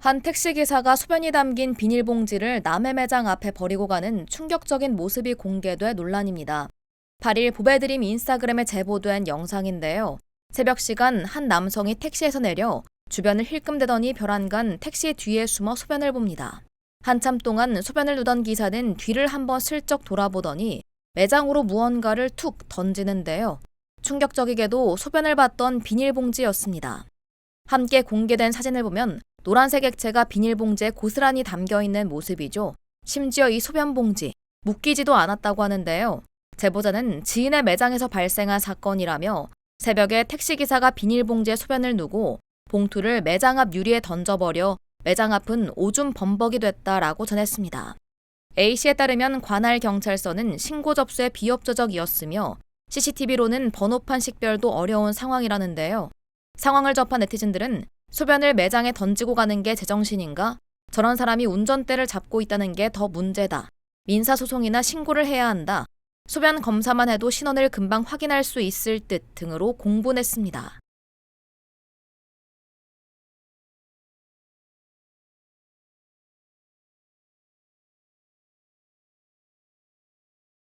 한 택시기사가 소변이 담긴 비닐봉지를 남의 매장 앞에 버리고 가는 충격적인 모습이 공개돼 논란입니다. 8일 보배드림 인스타그램에 제보된 영상인데요. 새벽 시간 한 남성이 택시에서 내려 주변을 힐끔대더니 벼란간 택시 뒤에 숨어 소변을 봅니다. 한참 동안 소변을 누던 기사는 뒤를 한번 슬쩍 돌아보더니 매장으로 무언가를 툭 던지는데요. 충격적이게도 소변을 봤던 비닐봉지였습니다. 함께 공개된 사진을 보면 노란색 액체가 비닐봉지에 고스란히 담겨 있는 모습이죠. 심지어 이 소변봉지 묶이지도 않았다고 하는데요. 제보자는 지인의 매장에서 발생한 사건이라며 새벽에 택시기사가 비닐봉지에 소변을 누고 봉투를 매장 앞 유리에 던져버려 매장 앞은 오줌 범벅이 됐다라고 전했습니다. A씨에 따르면 관할 경찰서는 신고 접수에 비협조적이었으며 CCTV로는 번호판 식별도 어려운 상황이라는데요. 상황을 접한 네티즌들은 소변을 매장에 던지고 가는 게 제정신인가? 저런 사람이 운전대를 잡고 있다는 게 더 문제다. 민사소송이나 신고를 해야 한다. 소변 검사만 해도 신원을 금방 확인할 수 있을 듯 등으로 공분했습니다.